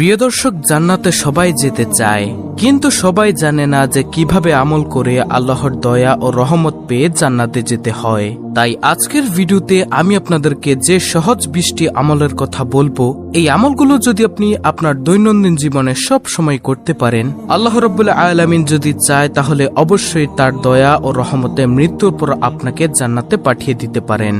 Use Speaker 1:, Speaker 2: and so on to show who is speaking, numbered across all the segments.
Speaker 1: প্রিয় দর্শক, জান্নাতে সবাই যেতে চায়, কিন্তু সবাই জানে না যে কীভাবে আমল করে আল্লাহর দয়া ও রহমত পেয়ে জান্নাতে যেতে হয়। তাই আজকের ভিডিওতে আমি আপনাদেরকে যে সহজ বৃষ্টি আমলের কথা বলব, এই আমলগুলো যদি আপনি আপনার দৈনন্দিন জীবনে সব সময় করতে পারেন, আল্লাহ রব্বুল্লাহ আলামিন যদি চায়, তাহলে অবশ্যই তার দয়া ও রহমতে মৃত্যুর পর আপনাকে জান্নাতে পাঠিয়ে দিতে পারেন।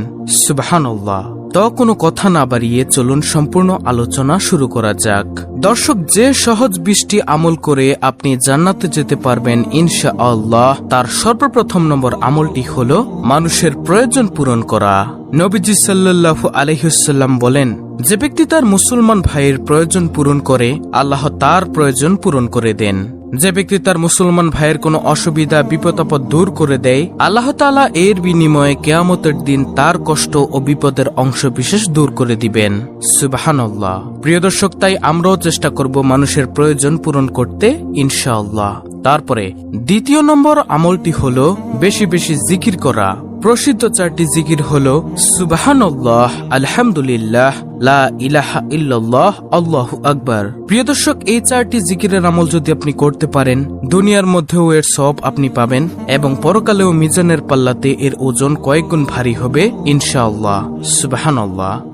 Speaker 1: সুবহানাল্লাহ। তো কোনো কথা না বাড়িয়ে চলুন সম্পূর্ণ আলোচনা শুরু করা যাক। দর্শক, যে সহজ বৃষ্টি আমল করে আপনি জান্নাতে যেতে পারবেন ইনশা আল্লাহ তার সর্বপ্রথম নম্বর আমলটি হল মানুষের প্রয়োজন পূরণ করা। নবীজি সাল্লাল্লাহু আলহিসাল্লাম বলেন, যে ব্যক্তি তার মুসলমান ভাইয়ের প্রয়োজন পূরণ করে, আল্লাহ তার প্রয়োজন পূরণ করে দেন। যে ব্যক্তি তার মুসলমান ভাইয়ের কোনো অসুবিধা বিপদাপদ দূর করে দেয়, আল্লাহ তালা এর বিনিময়ে কেয়ামতের দিন তার কষ্ট ও বিপদের অংশ বিশেষ দূর করে দিবেন। সুবাহান্লাহ প্রিয় দর্শক, তাই আমরাও চেষ্টা করব মানুষের প্রয়োজন পূরণ করতে, ইনশাআল্লাহ। তারপরে, দ্বিতীয় নম্বর আমলটি হল বেশি বেশি জিকির করা। প্রসিদ্ধ চারটি জিকির হল সুবাহান্লাহ আলহামদুলিল্লাহ লা ইলাহা ইল্লাল্লাহ, আল্লাহু আকবার। প্রিয় দর্শক, এই চারটি জিকিরের আমল যদি আপনি করতে পারেন, দুনিয়ার মধ্যেও এর সব আপনি পাবেন এবং পরকালেও মিজানের পাল্লাতে এর ওজন কয়েক গুণ ভারী হবে, ইনশাআল্লাহ।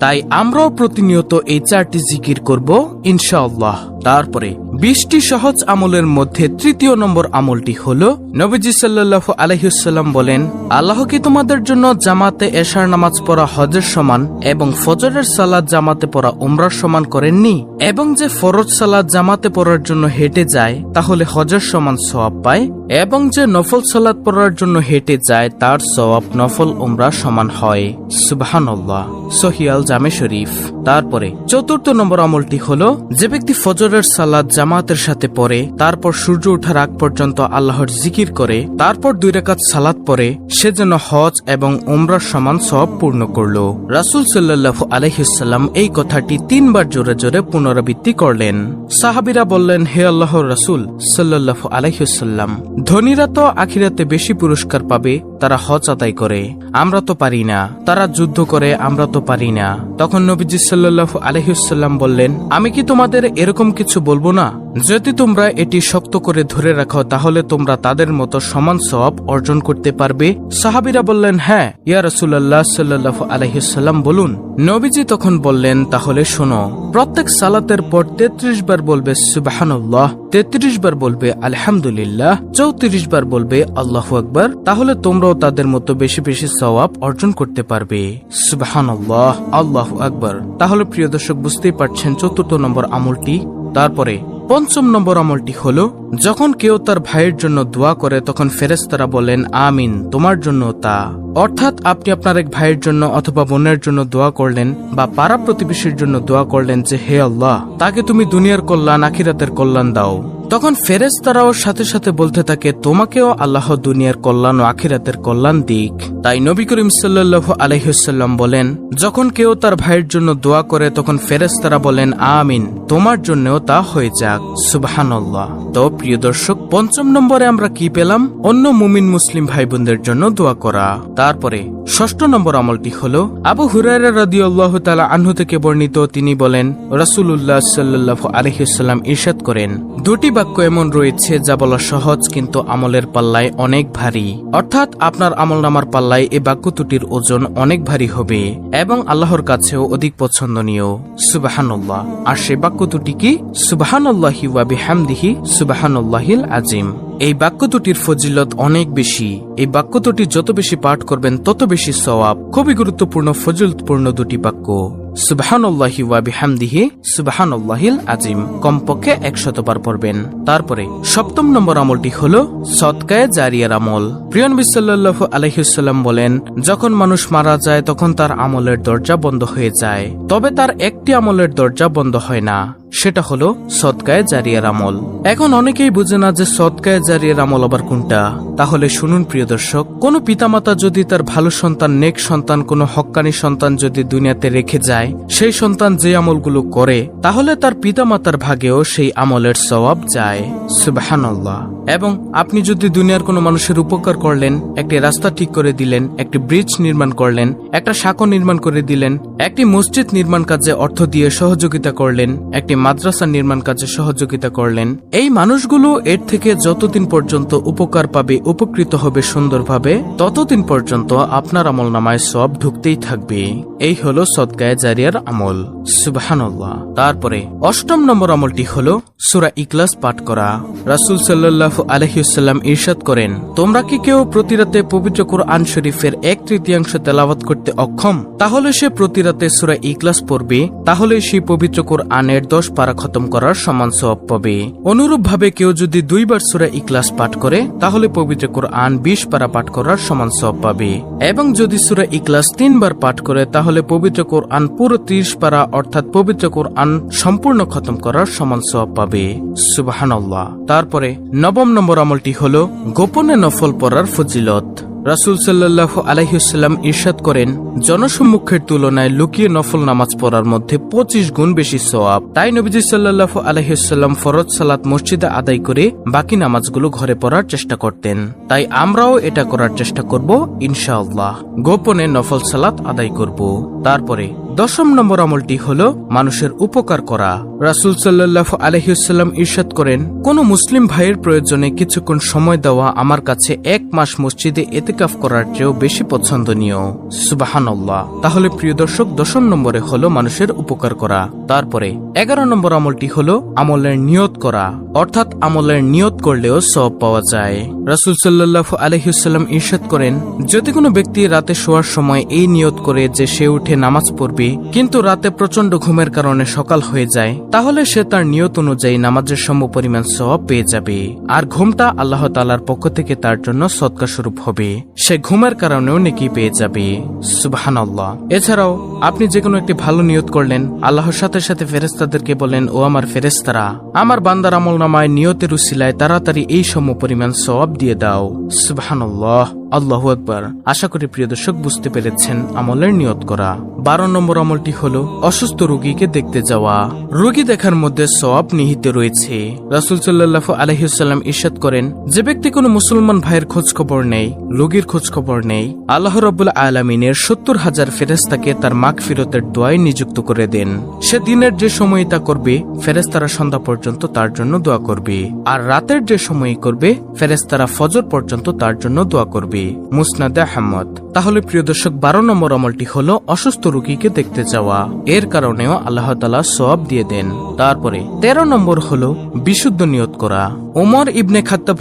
Speaker 1: তাই আমরাও প্রতিনিয়ত এই চারটি জিকির করব, ইনশাআল্লাহ। তারপরে, বিশটি সহজ আমলের মধ্যে তৃতীয় নম্বর আমলটি হল, নবীজি সাল্লাহ আলহিউসাল্লাম বলেন আল্লাহ কি তোমাদের জন্য জামাতে এশার নামাজ পড়া হজের সমান এবং ফজরের সালাদ জামাতে পড়া উমরার সমান করেননি? এবং যে ফরজ সালাদ জামাতে পড়ার জন্য হেঁটে যায়, তাহলে হজের সমান সওয়াব পায়? এবং যে নফল সালাদ পড়ার জন্য হেঁটে যায়, তার সওয়াব নফল উমরা সমান হয়। সুবাহান্লাহ সহিয়াল জামে শরীফ। তারপরে চতুর্থ নম্বর আমলটি হল, যে ব্যক্তি ফজরের সালাদ জামাতের সাথে পড়ে, তারপর সূর্য ওঠার আগ পর্যন্ত আল্লাহর জিকির করে, তারপর দুই রেখাত সালাদ পরে সে যেন হজ এবং উমরার সমান সব পূর্ণ করল। রাসুল সাল্লাহ আলহিসাল্লাম এই কথাটি তিনবার জোরে জোরে পুনরাবৃত্তি করলেন। সাহাবিরা বললেন, হে আল্লাহ রাসুল সাল্লাহ আলহিসাল্লাম ধনীরা তো আখিরাতে বেশি পুরস্কার পাবে, তারা হজ আদায় করে। আমরা তো পারি না। তারা যুদ্ধ করে, আমরা তো পারি না। তখন নবীজি সাল্লু আলহিউসাল্লাম বললেন, আমি কি তোমাদের এরকম কিছু বলব না? যদি তোমরা এটি শক্ত করে ধরে রাখো, তাহলে তোমরা তাদের মতো সমান সব অর্জন করতে পারবে। সাহাবিরা বললেন হ্যাঁ ইয়া রসুল্লাহ সাল্লাহ আলহিসাল্লাম বলুন। নবীজি তখন বললেন, তাহলে শোনো, প্রত্যেক সালাতের পর তেত্রিশ বার বলবে সুবাহানুল্লাহ, তেত্রিশ বার বলবে আলহামদুলিল্লাহ, চৌত্রিশ বার বলবে আল্লাহ আকবার, তাহলে তোমরাও তাদের মতো বেশি বেশি সওয়াব অর্জন করতে পারবে। সুবাহানুল্লাহ, আল্লাহ আকবার। তাহলে প্রিয় দর্শক, বুঝতেই পারছেন চতুর্থ নম্বর আমলটি তারপরে পঞ্চম নম্বর আমলটি হল, যখন কেউ তার ভাইয়ের জন্য দোয়া করে, তখন ফেরেস্তারা বলেন, আমিন, তোমার জন্য তা। অর্থাৎ আপনি আপনার এক ভাইয়ের জন্য অথবা বোনের জন্য দোয়া করলেন বা পাড়া প্রতিবেশীর জন্য দোয়া করলেন যে, হে আল্লাহ, তাকে তুমি দুনিয়ার কল্যাণ, আখিরাতের কল্যাণ দাও। তখন ফেরেস তারাও সাথে সাথে বলতে থাকে, তোমাকেও আল্লাহ দুনিয়ার কল্যাণ ও আখিরাতের কল্যাণ দিক। তাই নবী করিম সাল্লাহ আলহিসাল্লাম বলেন, যখন কেউ তার ভাইয়ের জন্য দোয়া করে, তখন ফেরেস তারা বলেন, আমিন, তোমার জন্যও তা হয়ে যাক। সুবাহান্লাহ তো প্রিয় দর্শক, পঞ্চম নম্বরে আমরা কি পেলাম? অন্য মুমিন মুসলিম ভাই বোনদের জন্য দোয়া করা। তারপরে ষষ্ঠ নম্বর আমলটি হল, আবু হুরায়রা রাদি আল্লাহ তালা আহ্ন থেকে বর্ণিত, তিনি বলেন রাসুল্লাহ সাল্লাহ আলহিসাল্লাম ইরশাদ করেন, দুটি বাক্য এমন রয়েছে যা বলা সহজ, কিন্তু আমলের পাল্লায় অনেক ভারী। অর্থাৎ আপনার আমল নামার পাল্লায় এই বাক্য দুটির ওজন অনেক ভারী হবে এবং আল্লাহর কাছেও অধিক পছন্দনীয়। সুবাহান্লাহ আর সে বাক্য দুটি কি? সুবাহান্লাহি ওয়াবি হামদিহি সুবাহান্লাহিল আজিম এই বাক্য দুটির ফজিলত অনেক বেশি। এই বাক্য দুটি যত বেশি পাঠ করবেন, তত বেশি সওয়াব। খুবই গুরুত্বপূর্ণ, ফজিলতপূর্ণ দুটি বাক্য। সুবাহান্লাহি ওয়াবি হামদিহি সুবাহান্লাহিল আজিম কমপক্ষে একশতবার পড়বেন। তারপরে সপ্তম নম্বর আমলটি হল সৎকায় জারিয়ার আমল। প্রিয়ন বিসাল্লাহ আলহিসাল্লাম বলেন, যখন মানুষ মারা যায় তখন তার আমলের দরজা বন্ধ হয়ে যায়। তবে তার একটি আমলের দরজা বন্ধ হয় না। সেটা হলো সৎকায় জারিয়ার আমল। এখন অনেকেই বুঝে না যে সৎকায় জারিয়ার আমল আবার কোনটা। তাহলে শুনুন প্রিয় দর্শক, কোন পিতামাতা যদি তার ভালো সন্তান, নেক সন্তান, কোনো হক্কানি সন্তান যদি দুনিয়াতে রেখে যায়, সেই সন্তান যে আমলগুলো করে, তাহলে তার পিতামাতার ভাগেও সেই আমলের সওয়াব যায়। সুবহানাল্লাহ। এবং আপনি যদি দুনিয়ার কোনো মানুষের উপকার করলেন, একটি রাস্তা ঠিক করে দিলেন, একটি ব্রিজ নির্মাণ করলেন, একটা সাঁকো নির্মাণ করে দিলেন, একটি মসজিদ নির্মাণ কাজে অর্থ দিয়ে সহযোগিতা করলেন, একটি মাদ্রাসা নির্মাণ কাজে সহযোগিতা করলেন। এই মানুষগুলো এর থেকে যতদিন পর্যন্ত উপকার পাবে, উপকৃত হবে সুন্দরভাবে, ততদিন পর্যন্ত আপনার আমল নামায় সব ঢুকতেই থাকবে। এই হলো সদগায়ে জারিয়ার আমল। সুবহানাল্লাহ। তারপরে অষ্টম নম্বর আমলটি হলো সুরা ইকলাস পাঠ করা। রাসূল সাল্লাল্লাহু আলাইহিসাল্লাম ইরশাদ করেন, তোমরা কি কেউ প্রতিরাতে পবিত্র কোরআন শরীফের এক তৃতীয়াংশ তেলাওয়াত করতে অক্ষম? তাহলে সে প্রতিরাতে সুরা ইকলাস পড়বে তাহলে সেই পবিত্র কোরআনের দশ পারা খতম করার সমান সব পাবে। অনুরূপভাবে কেউ যদি দুইবার সুরা ইকলাস পাঠ করে, তাহলে পবিত্র কোরআন বিশ পারা পাঠ করার সমান সব পাবে। এবং যদি সুরা ইকলাস তিনবার পাঠ করে, তাহলে পবিত্র কোরআন পুরো ত্রিশ পারা, অর্থাৎ পবিত্র কোরআন সম্পূর্ণ খতম করার সমান সব পাবে। সুবাহান্লাহ তারপরে নবম নম্বর আমলটি হল, গোপনে নফল পড়ার ফজিলত। রাসুল সাল্লাহ আলহিউসাল্লাম ইরশাদ করেন, জনসম্মুখের তুলনায় লুকিয়ে নফল নামাজ পড়ার মধ্যে পঁচিশ গুণ বেশি সওয়াব। তাই নবীজি সাল্লাহ আলহিউসাল্লাম ফরজ সালাত মসজিদে আদায় করে বাকি নামাজগুলো ঘরে পড়ার চেষ্টা করতেন। তাই আমরাও এটা করার চেষ্টা করব, ইনশাআল্লাহ। গোপনে নফল সালাত আদায় করব। তারপরে দশম নম্বর আমলটি হল মানুষের উপকার করা। রাসুল সাল্লাহ আলহিউসাল্লাম ইরশাদ করেন, কোন মুসলিম ভাইয়ের প্রয়োজনে কিছুক্ষণ সময় দেওয়া আমার কাছে এক মাস মসজিদে এতেকাফ করার চেয়েও বেশি পছন্দনীয় সুবাহান্লাহ তাহলে প্রিয় দর্শক, দশম নম্বরে হলো মানুষের উপকার করা। তারপরে এগারো নম্বর আমলটি হলো আমলের নিয়ত করা। অর্থাৎ আমলের নিয়ত করলেও সব পাওয়া যায়। রাসুল সাল্লাহ আলহিউসাল্লাম ইরশাদ করেন, যদি কোনো ব্যক্তি রাতে শোয়ার সময় এই নিয়ত করে যে সে উঠে নামাজ পড়বে, কিন্তু রাতে প্রচণ্ড ঘুমের কারণে সকাল হয়ে যায়, তাহলে সে তার নিয়ত অনুযায়ী নামাজের সম পরিমাণ সব পেয়ে যাবে। আর ঘুমটা আল্লাহ তালার পক্ষ থেকে তার জন্য সৎকা স্বরূপ হবে। সে ঘুমের কারণেও নেকি পেয়ে যাবে। সুবাহান আল্লাহ এছাড়াও, আপনি যে কোনো একটি ভালো নিয়ত করলেন, আল্লাহর সাথে সাথে ফেরেস্তাদেরকে বলেন, ও আমার ফেরেস্তারা আমার বান্দার আমল নামায় নিয়তের উসিলায় তাড়াতাড়ি এই সম পরিমাণ সব দিয়ে দাও। সুবাহান আল্লাহ আল্লাহ একবার আশা করি প্রিয় দর্শক, বুঝতে পেরেছেন আমলের নিয়ত করা। বারো নম্বর আমলটি হলো অসুস্থ রোগীকে দেখতে যাওয়া। রোগী দেখার মধ্যে সব নিহিত রয়েছে। রাসুল সাল্লাহ আলহিসাল্লাম ইরশাদ করেন, যে ব্যক্তি কোনো মুসলমান ভাইয়ের খোঁজ খবর নেই, রোগীর খোঁজ খবর নেই, আল্লাহ রবুল আলমিনের সত্তর হাজার ফেরেস্তাকে তার মাগ ফিরতের দোয়ায় নিযুক্ত করে দেন। সে দিনের যে সময় তা করবে ফেরেস্তারা সন্ধ্যা পর্যন্ত তার জন্য দোয়া করবে। আর রাতের যে সময় করবে ফেরেস্তারা ফজর পর্যন্ত তার জন্য দোয়া করবে। মুসনাদে আহমদ। তাহলে প্রিয় দর্শক, বারো নম্বর আমলটি হলো অসুস্থ রোগীকে দেখতে যাওয়া এর কারণেও আল্লাহ তালা সব দিয়ে দেন। তারপরে তেরো নম্বর হলো বিশুদ্ধ নিয়ত করা। ওমর ইবনে খাত্তাব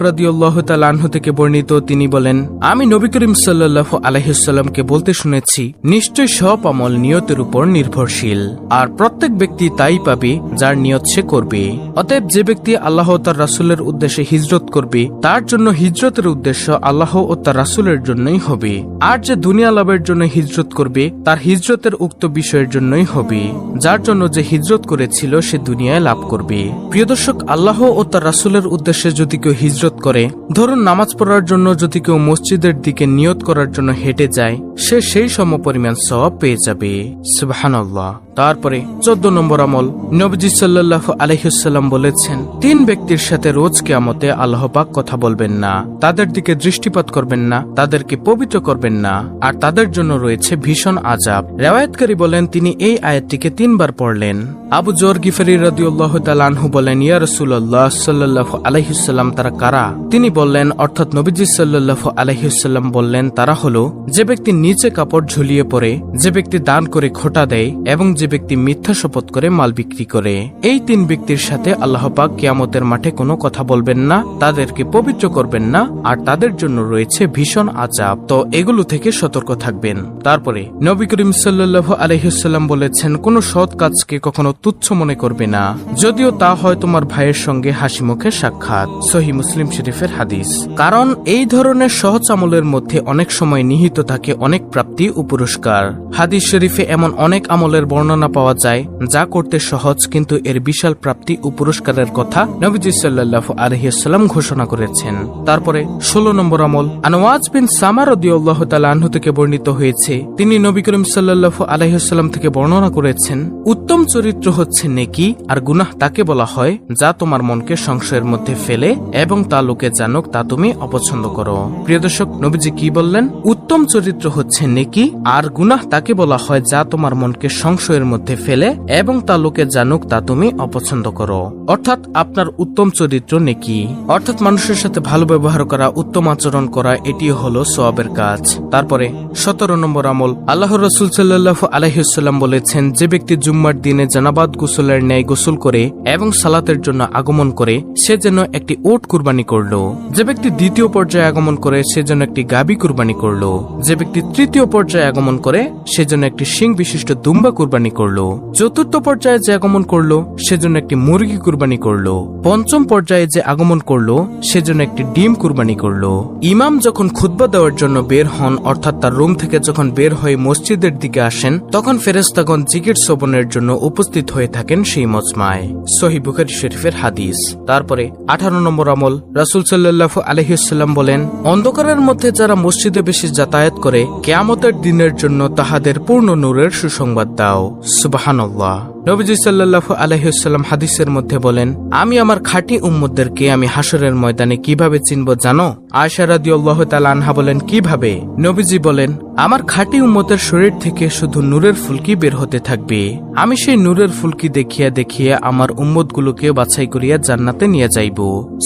Speaker 1: থেকে বর্ণিত তিনি বলেন, আমি নবী করিম সাল্লাহ আলহিসাল্লামকে বলতে শুনেছি, নিশ্চয় সব আমল নিয়তের উপর নির্ভরশীল। আর প্রত্যেক ব্যক্তি তাই পাবে যার নিয়ত সে করবে। অতএব যে ব্যক্তি আল্লাহ তার রাসুলের উদ্দেশ্যে হিজরত করবে, তার জন্য হিজরতের উদ্দেশ্য আল্লাহ ও তার রাসুলের জন্যই হবে। আর যে দুনিয়া লাভের জন্য হিজরত করবে, তার হিজরতের উক্ত বিষয়ের জন্যই হবে। যার জন্য যে হিজরত করেছিল, সে দুনিয়ায় লাভ করবে। প্রিয় দর্শক, আল্লাহ ও তার রাসুলের উদ্দেশ্যে যদি কেউ হিজরত করে, ধরুন নামাজ পড়ার জন্য যদি কেউ মসজিদের দিকে নিয়ত করার জন্য হেঁটে যায়, সে সেই সম পরিমাণ সব পেয়ে যাবে। সুবাহান্লাহ তারপরে চোদ্দ নম্বর আমল নবজি সাল্লাহ আলহিসাল্লাম বলেছেন, তিন ব্যক্তির সাথে রোজ কেয়ামতে আল্লাহ পাক কথা বলবেন না, তাদের দিকে দৃষ্টিপাত করবেন না, তাদেরকে পবিত্র করবেন না, আর তাদের জন্য রয়েছে ভীষণ আজাব রেওয়ায়তকারী বলেন, তিনি এই আয়াতটিকে তিনবার পড়লেন। আবু জোর গিফারি রাদিউল্লাহ তালানহু বলেন, ইয়া রসুল্লাহ সাল্লাহ আলহিসাল্লাম তারা কারা? তিনি বললেন, অর্থাৎ নবীজি সাল্লাহ আলহিসাল্লাম বললেন, তারা হলো, যে ব্যক্তি নিচে কাপড় ঝুলিয়ে পড়ে যে ব্যক্তি দান করে খোটা দেয়, এবং যে ব্যক্তি মিথ্যা শপথ করে মাল বিক্রি করে, এই তিন ব্যক্তির সাথে আল্লাহ পাক কিয়ামতের মাঠে কোনো কথা বলবেন না, তাদেরকে পবিত্র করবেন না, আর তাদের জন্য রয়েছে ভীষণ আজাব তো এগুলো থেকে সতর্ক থাকবেন। তারপরে নবী করিম সাল্লাহ আলহিসাল্লাম বলেছেন, কোন সৎ কাজকে কখনো তুচ্ছ মনে করবে না। যদিও তা হয় তোমার ভাইয়ের সঙ্গে হাসি মুখে সাক্ষাৎ। সহি মুসলিম শরীফের হাদিস। কারণ এই ধরনের সহজ আমলের মধ্যে অনেক সময় নিহিত থাকে অনেক প্রাপ্তি ও পুরস্কার। হাদিস শরীফে এমন অনেক আমলের বর্ণনা বর্ণনা পাওয়া যায়, যা করতে সহজ কিন্তু এর বিশাল প্রাপ্তি ও পুরস্কারের কথা নবীজি সাল্লাহ আলহিসাল্লাম ঘোষণা করেছেন। তারপরে ষোলো নম্বর আমল আনোয়াজ বিন সামার আল্লাহ তালা থেকে বর্ণিত হয়েছে। তিনি নবী করিম সাল্লাহ আলহিহাল্লাম থেকে বর্ণনা করেছেন, উত্তম চরিত্র হচ্ছে নেকি আর গুনাহ তাকে বলা হয়, যা তোমার মনকে সংশয়ের মধ্যে ফেলে এবং তা লোকে জানুক, তা তুমি অপছন্দ করো। প্রিয় দর্শক, নবীজি কি বললেন? উত্তম চরিত্র হচ্ছে নেকি আর গুনাহ তাকে বলা হয়, যা তোমার মনকে সংশয়ের মধ্যে ফেলে এবং তা লোকে জানুক তা তুমি অপছন্দ করো। অর্থাৎ আপনার উত্তম চরিত্র নেকি। অর্থাৎ মানুষের সাথে ভালো ব্যবহার করা, উত্তম আচরণ করা, এটি হলো সোয়াবের কাজ। তারপরে সতেরো নম্বর আমল আল্লাহ রসুল সাল্লাহ আলহিসাল্লাম বলেছেন, যে ব্যক্তি জুম্মার দিনে জানাবাদ গোসলের ন্যায় গোসল করে এবং সালাতের জন্য আগমন করে, সে যেন একটি ওট কুরবানি করল। যে ব্যক্তি দ্বিতীয় পর্যায়ে আগমন করে, সে যেন একটি গাবি কুরবানি করল। যে ব্যক্তি তৃতীয় পর্যায়ে আগমন করে, সে যেন একটি শিং বিশিষ্ট দুম্বা কুরবানি করল। চতুর্থ পর্যায়ে যে আগমন করল, সেজন্য একটি মুরগি কুরবানি করল। পঞ্চম পর্যায়ে যে আগমন করল, সেজন্য একটি ডিম কুরবানি করল। ইমাম যখন খুতবা দেওয়ার জন্য বের হন, অর্থাৎ তার রুম থেকে যখন বের হয়ে মসজিদের দিকে আসেন, তখন ফেরেস্তাগণ জিকির শোভনের জন্য উপস্থিত হয়ে থাকেন সেই মজমায়। সহি বুখারি শরীফের হাদিস। তারপরে আঠারো নম্বর আমল, রাসুল সাল্লাহ আলহিসাল্লাম বলেন, অন্ধকারের মধ্যে যারা মসজিদে বেশি যাতায়াত করে, কেয়ামতের দিনের জন্য তাহাদের পূর্ণ নূরের সুসংবাদ দাও। সুবাহান্লাহ নবীজি সাল্লাহ আলহিসাল্লাম হাদিসের মধ্যে বলেন, আমি আমার খাঁটি উম্মদদেরকে আমি হাসরের ময়দানে কীভাবে চিনব জানো? আয়সা রাদি আল্লাহ আনহা বলেন, কীভাবে? নবীজি বলেন, আমার খাঁটি উম্মতের শরীর থেকে শুধু নূরের ফুলকি বের হতে থাকবে। আমি সেই নূরের ফুলকি দেখিয়া দেখিয়া আমার উম্মতগুলোকে বাছাই করিয়া জান্নাতে নিয়ে যাইব।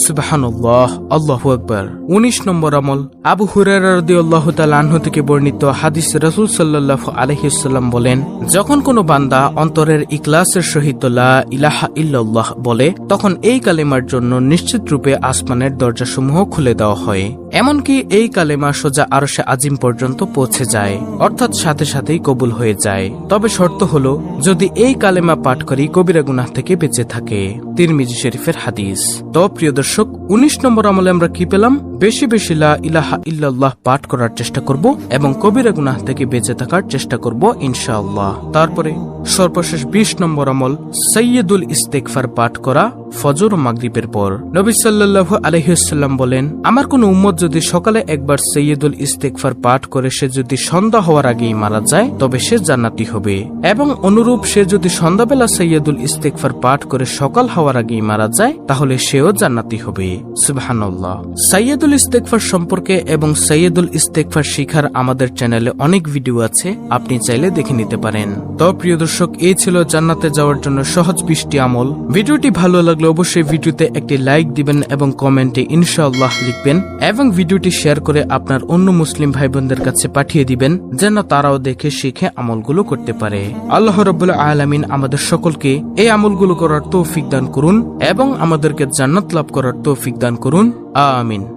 Speaker 1: সুবাহানুল্লাহ, আল্লাহ আকবর। উনিশ নম্বর আমল, আবু হুরারদি আল্লাহ আনহু থেকে বর্ণিত হাদিস রসুল সাল্লাহ আলহিসাল্লাম বলেন, যখন কোনো বান্দা অন্তরের ইকলাসের সহিত লা ইলাহা ইল্লাল্লাহ বলে, তখন এই কালেমার জন্য নিশ্চিত রূপে আসমানের দরজাসমূহ খুলে দেওয়া হয়। এমনকি এই কালেমা সোজা আরশে আজিম পর্যন্ত পৌঁছে যায়, অর্থাৎ সাথে সাথেই কবুল হয়ে যায়। তবে শর্ত হলো, যদি এই কালেমা পাঠ করি কবিরা গুনাহ থেকে বেঁচে থাকে। তিরমিজি শরীফের হাদিস। তো প্রিয় দর্শক, উনিশ নম্বর আমলে আমরা কি পেলাম? বেশি বেশি লা ইলাহা ইল্লাল্লাহ পাঠ করার চেষ্টা করব এবং কবিরা গুনাহ থেকে বেঁচে থাকার চেষ্টা করব ইনশাআল্লাহ। তারপরে সর্বশেষ বিশ নম্বর আমল সৈয়দুল ইস্তেকফার পাঠ করা ফজর ও মাগরিবের পর। নবী সাল্লাল্লাহু আলহিহাল্লাম বলেন, আমার কোন উম্মত যদি সকালে একবার সৈয়দুল ইস্তেকফার পাঠ করে সে যদি সন্ধ্যা হওয়ার আগেই মারা যায়, তবে সে জান্নাতি হবে। এবং অনুরূপ সে যদি সন্ধ্যাবেলা সৈয়দুল ইস্তেকফার পাঠ করে সকাল হওয়ার আগেই মারা যায়, তাহলে সেও জান্নাতি হবে। সুবহানাল্লাহ। সৈয়দুল ইস্তেকফার সম্পর্কে এবং সৈয়দুল ইস্তেকফার শিখার আমাদের চ্যানেলে অনেক ভিডিও আছে, আপনি চাইলে দেখে নিতে পারেন। তো প্রিয় দর্শক, এই ছিল জান্নাতে যাওয়ার জন্য সহজ বৃষ্টি আমল। ভিডিওটি ভালো লাগলে অবশ্যই ভিডিওতে একটি লাইক দিবেন এবং কমেন্টে ইনশাআল্লাহ লিখবেন এবং ভিডিওটি শেয়ার করে আপনার অন্য মুসলিম ভাই বোনদের কাছে পাঠিয়ে দিবেন, যেন তারাও দেখে শিখে আমলগুলো করতে পারে। আল্লাহ রবুল্লা আলামিন আমাদের সকলকে এই আমলগুলো করার তৌফিক দান করুন এবং আমাদেরকে জান্নাত লাভ করার তৌফিক দান করুন। আমিন।